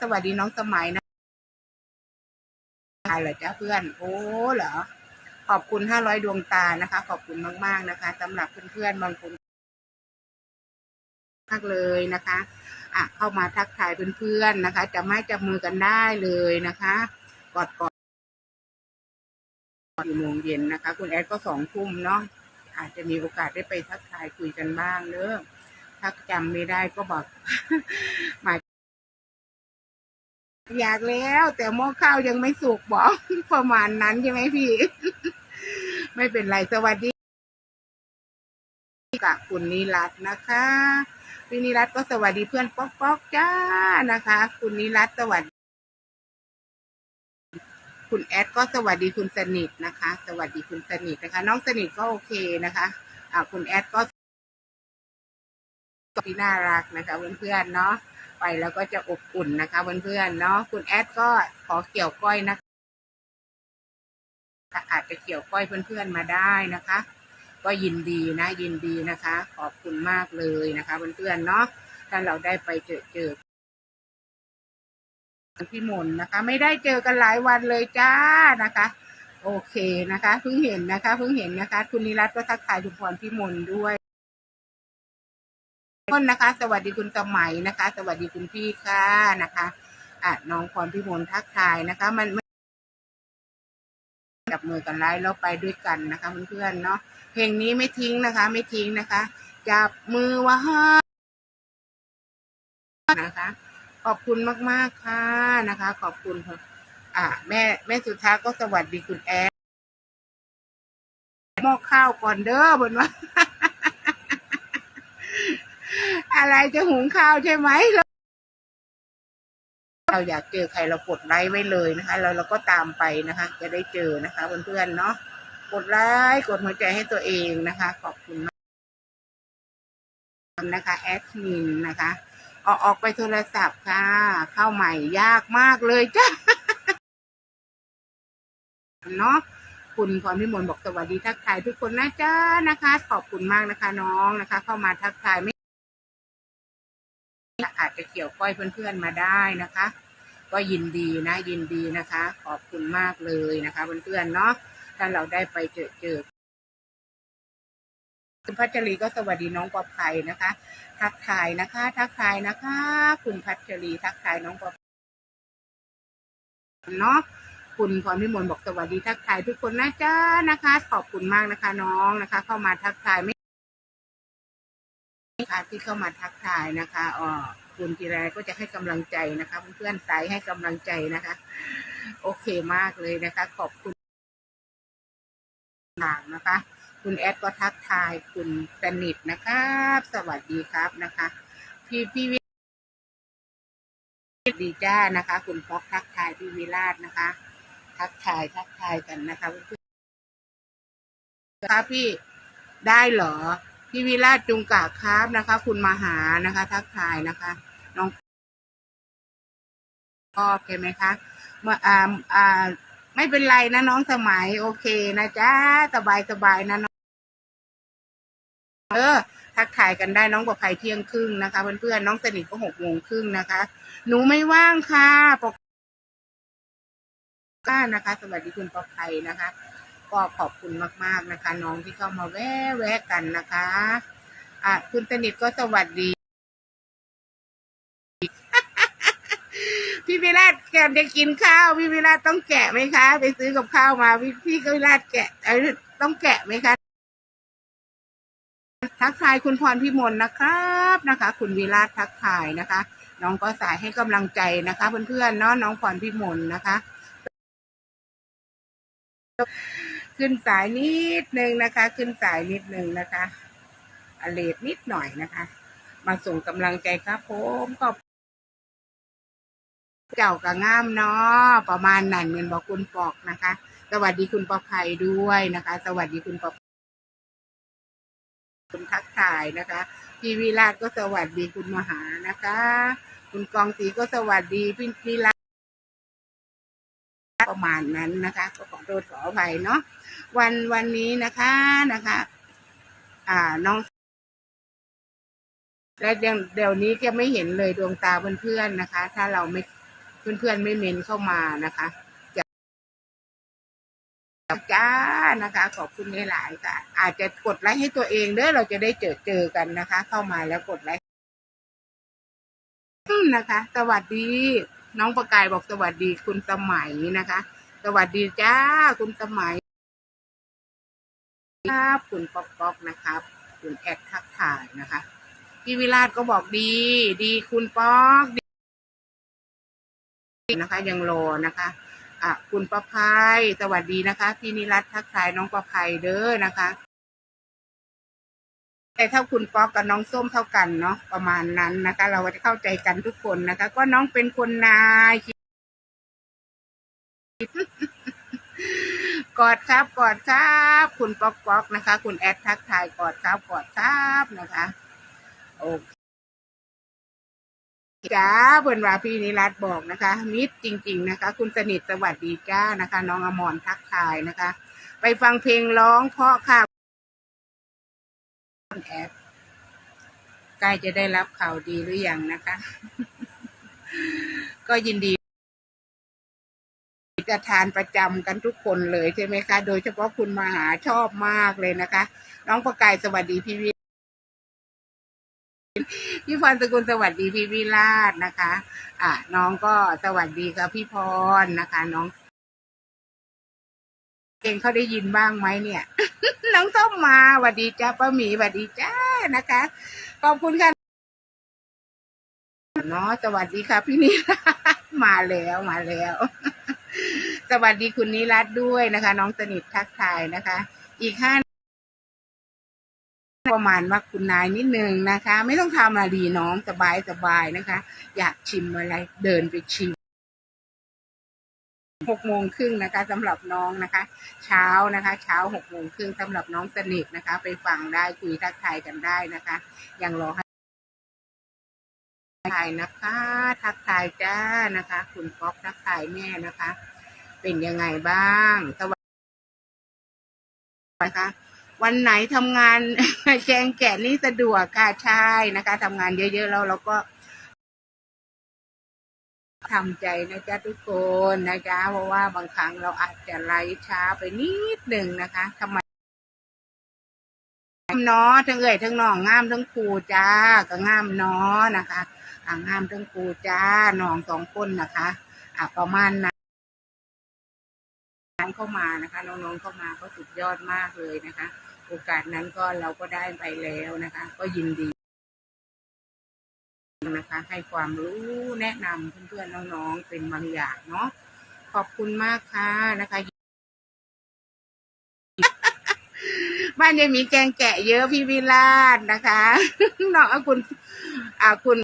สวัสดีน้องสมัยนะอะไรเหรอจ้าเพื่อน โอ้เหรอ ขอบคุณห้าร้อยดวงตานะคะ ขอบคุณมาก ๆ นะคะสำหรับเพื่อนๆบางคนมากเลยนะคะอะเข้ามาทักทายเพื่อนๆนะคะ จะไม่จับมือกันได้เลยนะคะกอดกอดสี่โมงเย็นนะคะ คุณแอดก็สองทุ่มเนาะอาจจะมีโอกาสได้ไปทักทายคุยกันบ้างเนอะถ้าจำไม่ได้ก็บอกมา อยากแล้วแต่หม้อข้าวยังไม่สุกบอกประมาณนั้นใช่ไหมพี่ ไม่เป็นไรสวัสดีกับคุณนิรัตน์นะคะพี่นิรัตน์ก็สวัสดีเพื่อนป๊อกป๊อกจ้านะคะ คุณนิรัตน์สวัสดี คุณแอดก็สวัสดีคุณสนิทนะคะ สวัสดีคุณสนิทนะคะ น้องสนิทก็โอเคนะคะอ่าคุณแอดก็ที่น่ารักนะคะเพื่อนๆเนาะ ไปแล้วก็จะอบอุ่นนะคะเพื่อนๆเนาะคุณแอดก็ขอเกี่ยวก้อยนะคะอาจจะเกี่ยวก้อยเพื่อนๆมาได้นะคะ ก็ยินดีนะ ยินดีนะคะ ขอบคุณมากเลยนะคะเพื่อนๆเนาะถ้าเราได้ไปเจอเจอพี่มนนะคะ ไม่ได้เจอกันหลายวันเลยจ้านะคะ โอเคนะคะเพิ่งเห็นนะคะเพิ่งเห็นนะคะ คุณนิรัตน์ก็ทักทายคุณพรพี่มนด้วย ต้นนะคะ สวัสดีคุณสมัยนะคะ สวัสดีคุณพี่ค่ะนะคะอะน้องพรพี่มนต์ทักทายนะคะ มันจับมือกันไล่แล้วไปด้วยกันนะคะเพื่อนๆเนาะเพลงนี้ไม่ทิ้งนะคะ ไม่ทิ้งนะคะจับมือว่านะคะ ขอบคุณมากๆค่ะนะคะ ขอบคุณค่ะอ่าแม่แม่สุธาก็สวัสดีคุณแอดหม้อข้าวก่อนเด้อบนว่า อะไรจะหุงข้าวใช่ไหมเราอยากเจอใครเรากดไลค์ไว้เลยนะคะเราเราก็ตามไปนะคะ จะได้เจอนะคะเพื่อนๆเนาะกดไลค์กดหัวใจให้ตัวเองนะคะ ขอบคุณมากนะคะแอดมินนะคะออกออกไปโทรศัพท์ค่ะ เข้าใหม่ยากมากเลยจ้าเนาะคุณพรพิมลบอกสวัสดีทักทายทุกคนนะจ้านะคะ ขอบคุณมากนะคะน้องนะคะ เข้ามาทักทายไม่ กี่ยวก้อยเพื่อนๆมาได้นะคะ ก็ยินดีนะยินดีนะคะ ขอบคุณมากเลยนะคะเพื่อนๆเนาะถ้าเราได้ไปเจอเจอคุณพัชรีก็สวัสดีน้องปอภัยนะคะ ทักทายนะคะ ทักทายนะคะ คุณพัชรีทักทายน้องปอเนาะคุณพรพิมลบอกสวัสดีทักทายทุกคนนะจ้านะคะ ขอบคุณมากนะคะน้องนะคะ เข้ามาทักทายไม่ค่ะที่เข้ามาทักทายนะคะอ๋อ คุณทีไรก็จะให้กำลังใจนะคะ เพื่อนๆสายให้กำลังใจนะคะ โอเคมากเลยนะคะ ขอบคุณมากนะคะ คุณแอดก็ทักทายคุณสนิทนะครับ สวัสดีครับนะคะ พี่พี่วิดีจ้านะคะ คุณป๊อกทักทายพี่วิราชนะคะ ทักทายทักทายกันนะคะเพื่อนครับพี่ได้เหรอพี่วิราชจุงกะครับนะคะ คุณมาหานะคะ ทักทายนะคะ น้องชอบใช่ไหมคะเมื่ออ่าอ่า ไม่เป็นไรนะน้องสมัย โอเคนะจ้าสบายสบายนะน้องเออทักทายกันได้น้องประภัยเที่ยงครึ่งนะคะเพื่อนๆน้องสนิทก็หกโมงครึ่งนะคะ หนูไม่ว่างค่ะปกก้านะคะ สวัสดีคุณประภัยนะคะ ก็ขอบคุณมากๆนะคะ น้องที่เข้ามาแวะแวะกันนะคะ อะคุณสนิทก็สวัสดี พี่วิราชแกจะกินข้าวพี่วิราชต้องแกะไหมคะ ไปซื้อกับข้าวมาพี่พี่ก็วิราชแกะเอ้ยต้องแกะไหมคะทักทายคุณพรพิมลนะครับนะคะ คุณวิราชทักทายนะคะ น้องก็สายให้กำลังใจนะคะ เพื่อนๆเนาะน้องพรพิมลนะคะ ขึ้นสายนิดนึงนะคะ ขึ้นสายนิดนึงนะคะอเลดนิดหน่อยนะคะ มาส่งกำลังใจครับผมก็ เจ้ากระง่ามเนาะประมาณนั้นเงินบอกคุณปอกนะคะ สวัสดีคุณประภัยด้วยนะคะ สวัสดีคุณประคุณทักทายนะคะพี่วิราชก็สวัสดีคุณมหานะคะ คุณกองศรีก็สวัสดีพี่วิราชประมาณนั้นนะคะก็ขอโทษขออภัยเนาะวันวันนี้นะคะนะคะ อ่าน้องและเดี๋ยวนี้ก็ไม่เห็นเลยดวงตาเพื่อนๆนะคะ ถ้าเราไม่ เพื่อนๆไม่เมนเข้ามานะคะจะจ้านะคะ ขอบคุณหลายๆค่ะ อาจจะกดไลค์ให้ตัวเองเด้อเราจะได้เจอเจอกันนะคะ เข้ามาแล้วกดไลค์นะคะ สวัสดีน้องประกายบอกสวัสดีคุณสมัยนะคะ สวัสดีจ้าคุณสมัยครับคุณป๊อกป๊อกนะครับคุณแอดทักทายนะคะพี่วิราชก็บอกดี ดีคุณป๊อก นะคะ ยังรอนะคะอะคุณประภัยสวัสดีนะคะ พี่นิรัตทักทายน้องประภัยเด้อนะคะแต่ถ้าคุณป๊อกกับน้องส้มเท่ากันเนาะประมาณนั้นนะคะ เราจะเข้าใจกันทุกคนนะคะ ก็น้องเป็นคนนายกอดครับกอดครับคุณป๊อกป๊อกนะคะ คุณแอดทักทายกอดครับกอดครับนะคะโอเค จ้าเบินว่าพี่นิรัตบอกนะคะ มิตรจริง ๆนะคะ คุณสนิทสวัสดีจ้านะคะ น้องอมรทักทายนะคะ ไปฟังเพลงร้องเพราะค่ะแอดใกล้จะได้รับข่าวดีหรือยังนะคะ ก็ยินดีจะทานประจำกันทุกคนเลยใช่ไหมคะ โดยเฉพาะคุณมหาชอบมากเลยนะคะ น้องประกายสวัสดีพี่วิ พี่พรสกุลสวัสดีพี่วิราชนะคะ อะน้องก็สวัสดีค่ะพี่พรนะคะ น้องเองเขาได้ยินบ้างไหมเนี่ย น้องส้มมาสวัสดีจ้าป้าหมีสวัสดีจ้านะคะขอบคุณค่ะเนาะสวัสดีค่ะพี่นิรัตน์มาแล้วมาแล้ว สวัสดีคุณนิรัตน์ด้วยนะคะ น้องสนิททักทายนะคะ อีกห้า ประมาณว่าคุณนายนิดนึงนะคะ ไม่ต้องทำอะไรดีน้องสบายสบายนะคะ อยากชิมอะไรเดินไปชิมหกโมงครึ่งนะคะสำหรับน้องนะคะ เช้านะคะ เช้าหกโมงครึ่งสำหรับน้องสนิทนะคะ ไปฟังได้คุยทักทายกันได้นะคะยังรอให้ทักทายนะคะ ทักทายจ้านะคะ คุณป๊อกทักทายแม่นะคะ เป็นยังไงบ้างสวัสดีนะคะ วันไหนทำงานแจงแกะนี่สะดวกค่ะใช่นะคะทำงานเยอะๆแล้วเราก็ทำใจนะจ๊ะทุกคนนะจ๊ะเพราะว่าบางครั้งเราอาจจะไลฟ์ช้าไปนิดหนึ่งนะคะทำไมเนาะทั้งเอ่ยทั้งน้องงามทั้งครูจ้าก็งามเนาะนะคะอ่างามทั้งครูจ้าน้องสองคนนะคะอะประมาณนั้นน้องเข้ามานะคะน้องๆเข้ามาก็สุดยอดมากเลยนะคะ โอกาสนั้นก็เราก็ได้ไปแล้วนะคะ ก็ยินดีนะคะ ให้ความรู้แนะนำเพื่อนๆน้องๆเป็นบางอย่างเนาะขอบคุณมากค่ะนะคะ บ้านยังมีแกงแกะเยอะพี่วิลาศนะคะน้องอาคุณอ่าคุณ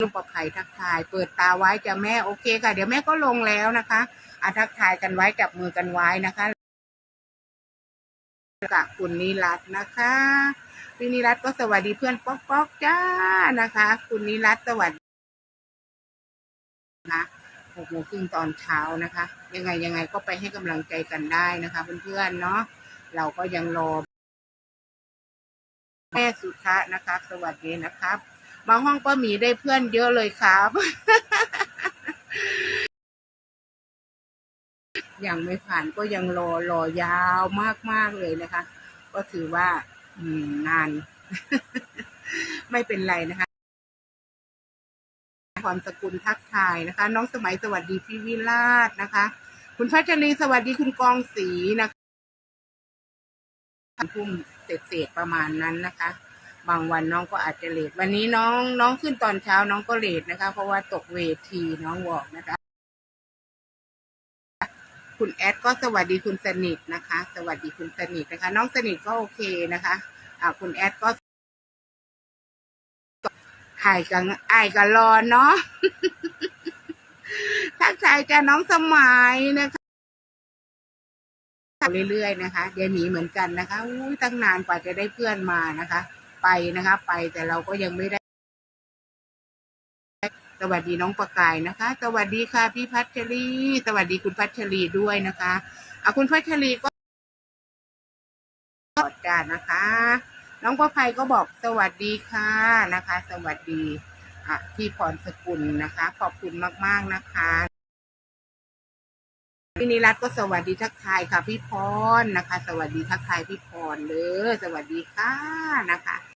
ลุงประภัยทักทาย เปิดตาไว้จะแม่โอเคค่ะ เดี๋ยวแม่ก็ลงแล้วนะคะอาทักทายกันไว้จับมือกันไว้นะคะ กับคุณนิรัตนะคะพี่นิรัตก็สวัสดีเพื่อนป๊อกป๊อกจ้านะคะ คุณนิรัตสวัสดีนะหกโมงครึ่งตอนเช้านะคะ ยังไงยังไงก็ไปให้กำลังใจกันได้นะคะ เพื่อนๆเนาะเราก็ยังรอแม่สุทะนะครับสวัสดีนะครับ มาห้องป้าหมีได้เพื่อนเยอะเลยครับ ยังไม่ผ่านก็ยังรอรอยาวมาก ๆ เลยนะคะ ก็ถือว่า อืม นาน ไม่เป็นไรนะคะพรสกุลทักทายนะคะ น้องสมัยสวัสดีพี่วิราชนะคะ คุณพัชรีสวัสดีคุณกองศรีนะคะทุ่มเศษๆประมาณนั้นนะคะ บางวันน้องก็อาจจะเลทวันนี้น้องน้องขึ้นตอนเช้าน้องก็เลทนะคะ เพราะว่าตกเวทีน้องบอกนะคะ คุณแอดก็สวัสดีคุณสนิทนะคะ สวัสดีคุณสนิทนะคะ น้องสนิทก็โอเคนะคะอ่าคุณแอดก็ถ่ายกันไอ้กันรอเนาะทักทายจ้าน้องสมัยนะคะเรื่อยๆนะคะยายหมีเหมือนกันนะคะอุ้ยตั้งนานกว่าจะได้เพื่อนมานะคะ ไปนะคะ ไปแต่เราก็ยังไม่ได้ สวัสดีน้องประกายนะคะ สวัสดีค่ะพี่พัชรี สวัสดีคุณพัชรีด้วยนะคะอะคุณพัชรีก็ก็จ้านะคะ น้องประภัยก็บอกสวัสดีค่ะนะคะ สวัสดีอะพี่พรสกุลนะคะ ขอบคุณมากๆนะคะพี่นิรัตน์ก็สวัสดีทักทายค่ะ พี่พรนะคะ สวัสดีทักทายพี่พรเลยสวัสดีค่ะนะคะ